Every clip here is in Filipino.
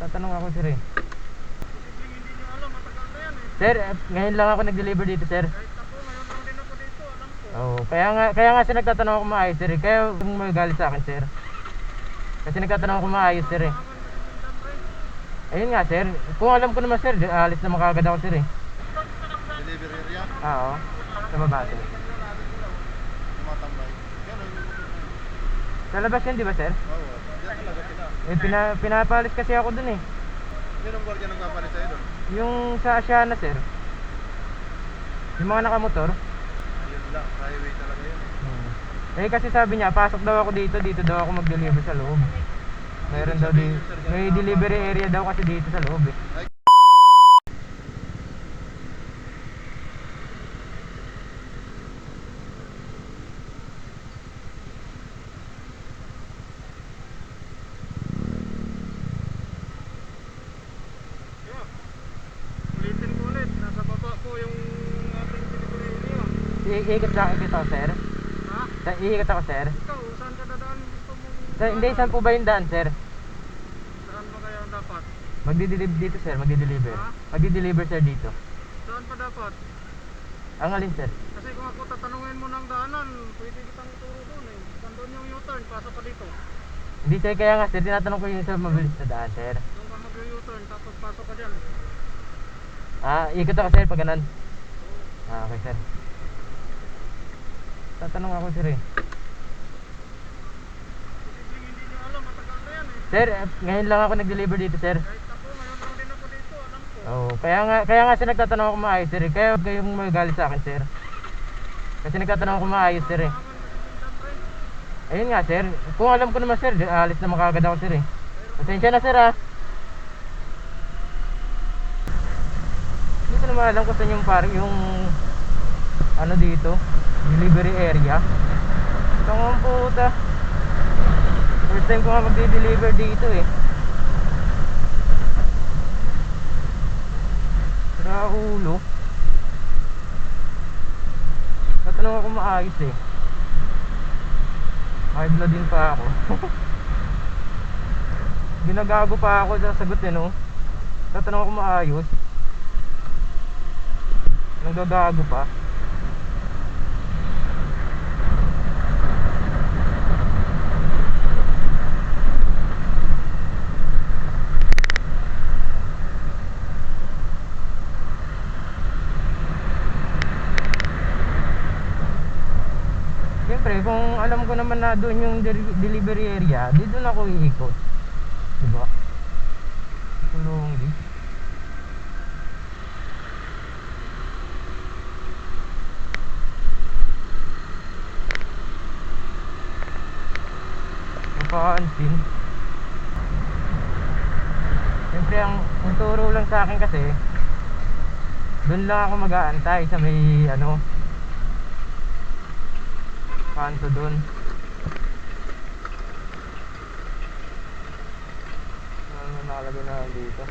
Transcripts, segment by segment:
Tatanong ako sir eh. Yan. Sir, eh, ngayon lang ako nag-deliver dito sir. Kahit ako, ngayon lang din ako dito, alam ko. Oo, kaya nga, kaya nga sir nagtatanong ako maayos sir eh. Kaya kung magalit sa akin sir. Kasi nagtatanong ako maayos sir eh. Ayun nga sir, kung alam ko naman sir, alis na makagad ako sir eh. Delivery area, Oo, sa baba sir. tumatambay. Sa labas yun di ba sir? Oo, yan talaga. Eh, pina, pinapalis kasi ako dun eh. Yun ang gwardiya nagpapalit sa'yo doon. Yung sa Asiana sir. Yung mga nakamotor. Ayun lang, highway talaga yun. Eh kasi sabi niya, pasok daw ako dito, dito daw ako mag-deliver sa loob. Meron daw di, may delivery area daw kasi dito sa loob eh. Ay, Yeah. Ulitin ko ulit, nasa baba po yung ating delivery area. I- Iikot lang ako sir. Ha? Sa iikot ako sir. Ikaw, saan ka dadaan gusto mong... Sa, hindi, saan po ba yung daan sir? Saan ba kaya ang dapat? Magdi-deliver dito sir, magdi-deliver. Ha? Magdi-deliver sir dito. Saan pa dapat? Ang alin sir? Kasi kung ako tatanungin mo ng daanan, pwede kitang ituro doon eh. Saan doon yung U-turn, pasok ka dito. Hindi sir, kaya nga sir, tinatanong ko yung sa mabilis na daan sir. Doon ka mag-U-turn, tapos pasok ka dyan. Ah, ikot ako sir pag ganun. Ah, okay sir. Tatanong ako sir eh. Sir, eh, ngayon lang ako nag-deliver dito sir. Oo, kaya nga, kaya nga sir nagtatanong ako maayos sir eh. Kaya kayong magalit sa akin sir. Kasi nagtatanong ako maayos sir eh. Ayun nga sir, kung alam ko naman sir, alis na makagad ako sir eh. Pasensya na sir ah. Hindi ko naman alam kung saan yung par yung ano dito, delivery area. Tangang puta. First time ko nga magde-deliver dito eh. Sira ulo. Ako maayos eh. High blood din pa ako. Ginagago pa ako sa sagot eh no. Tatanong ako maayos. Nagagago pa. Siyempre, kung alam ko naman na doon yung deli- delivery area, di doon ako iikot. Diba? Tulong di. Napakansin. Siyempre, ang, ang turo lang sa akin kasi, doon lang ako mag-aantay sa may ano, kanto doon. Ano na nakalagay na dito?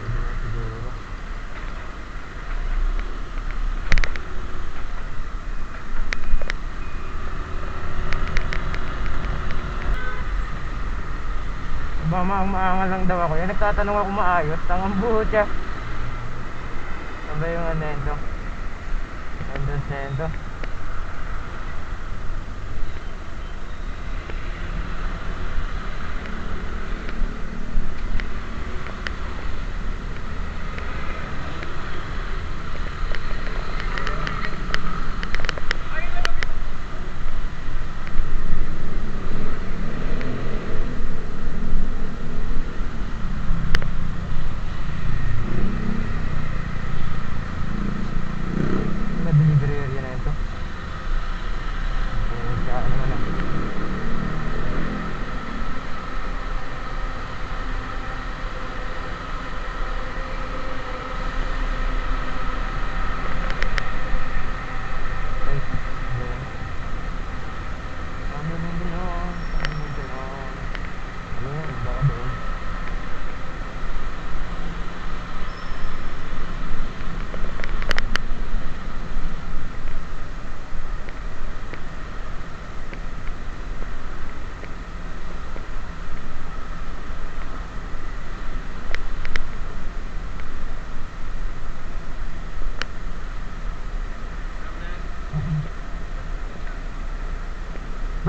Ayun na siguro. Mama, maangal lang daw ako. Yan, nagtatanong ako maayos. Tangang buhot siya. Ano ba yung ano ito? Nandun sa ito.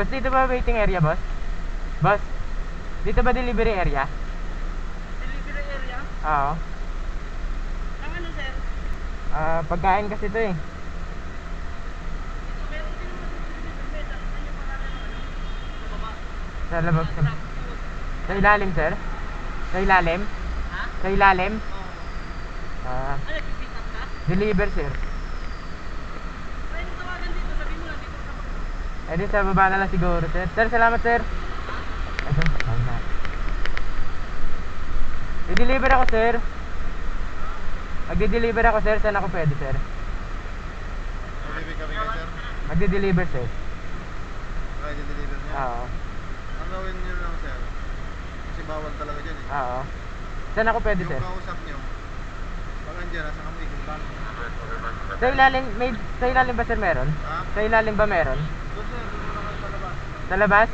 Boss, dito ba waiting area, boss? Boss, dito ba delivery area? Delivery area? Oo. Ang ano sir? Ah, pagkain kasi ito eh. Dito meron din naman delivery method. Ano yung pangalan ng ano? Sa baba. Sa labas. Sa ilalim, sir? Sa ilalim? Ha? Sa ilalim? Oo. Ah, Ano, pipick up ka? deliver, sir. Ay, yung tawagan dito, sabi mo lang, dito sa baba. Eh di sa baba na lang siguro, sir. Sir, salamat, sir. Ito, na. I-deliver ako, sir. Magdi-deliver ako, sir. Saan ako pwede, sir? Delivery kami kayo, sir. Magdi-deliver, sir. Kaya deliver niya. Oo. Ang gawin niyo lang, sir. Kasi bawal talaga dyan eh. Oo. Saan ako pwede, Yung sir? kausap niyo, pag andyan, nasa kami, kumpan. Sa ilalim, may, sa ilalim ba, sir, meron? Ha? Sa ilalim ba meron? Sa labas.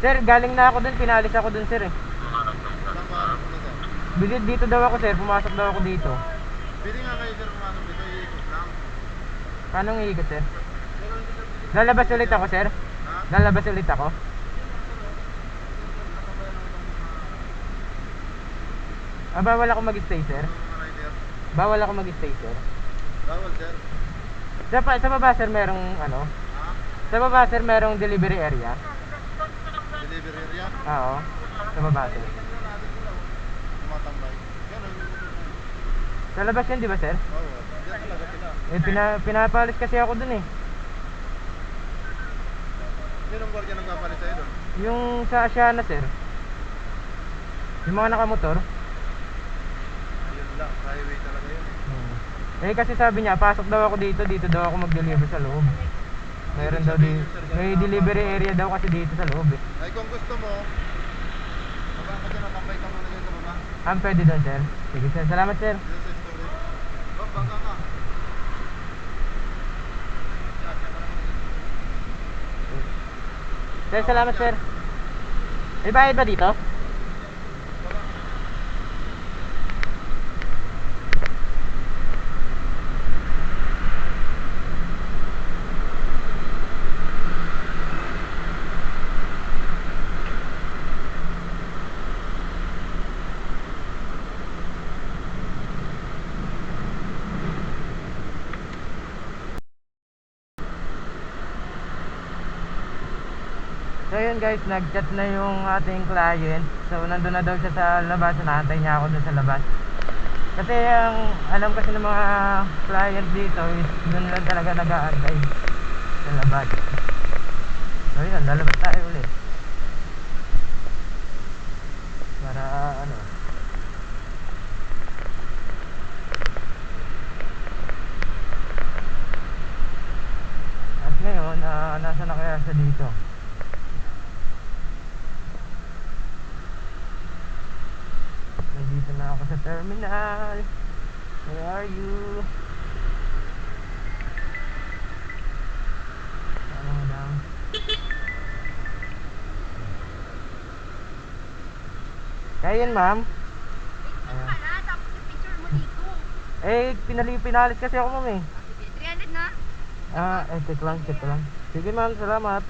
Sir, galing na ako dun. Pinalis ako dun, sir, eh. Sir? Dito, daw ako, sir. Pumasok daw ako dito. Pili nga kayo, sir, pumasok dito. Iikot lang. Paano iikot, sir? Lalabas ulit ako, sir? Lalabas ulit ako? Ah, bawal ako mag-stay, sir? Bawal ako mag-stay, sir? Bawal, sir. Sa, pa, sa baba, sir, merong, ano? Sa baba, sir, merong delivery area? Delivery area? Oo. Sa baba, sir. Tumatambay. Sa labas yun, di ba, sir? Bawal. Diyan talaga sila. Eh, pina, pinapalis kasi ako dun, eh. Sinong gwardiya nagpapalit sa'yo doon? Yung sa Asiana, sir. Yung mga nakamotor. Ayun lang, highway talaga yun eh. Hmm. Eh, kasi sabi niya, pasok daw ako dito, dito daw ako mag-deliver sa loob. Meron daw di, may delivery area daw kasi dito sa loob, eh. Ay kung gusto mo, baba ka dyan, natambay ka muna dyan sa baba. Ah, pwede doon, sir. Sige, sir. Salamat, sir. Oh, bangga ka. Sir, salamat, sir. May bayad ba dito? So yun guys, nag-chat na yung ating client. So nandun na daw siya sa labas, naantay niya ako dun sa labas. Kasi ang alam kasi ng mga client dito is dun lang talaga nag-aantay sa labas. So yun, lalabas tayo ulit. Para ano. Ngayon, ah, nasa na kaya siya dito? Nandito na ako sa terminal. Where are you? Ano lang? Kaya yun, ma'am. Ayan. Mo. Eh, pinali pinalis kasi ako, ma'am eh. Sige, 300 na. Ah, eh, check lang, check lang. Sige, ma'am, salamat.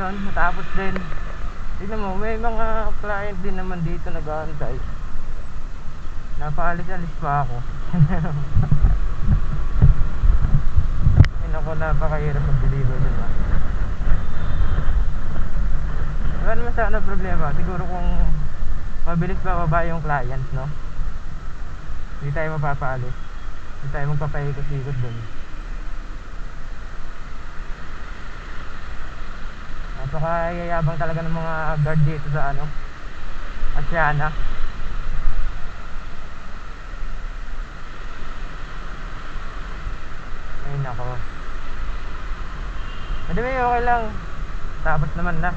Yun, matapos din. Tignan mo, may mga client din naman dito nag-aantay. Napaalis-alis pa ako. Ay naku, napakahirap mag-deliver dun ah. Wala naman sana problema. Siguro kung mabilis pa baba yung client, no? Hindi tayo mapapaalis. Hindi tayo magpapaikot-ikot dun. Napakayayabang talaga ng mga guard dito sa ano Asiana Ay nako. May okay lang. Tapos naman na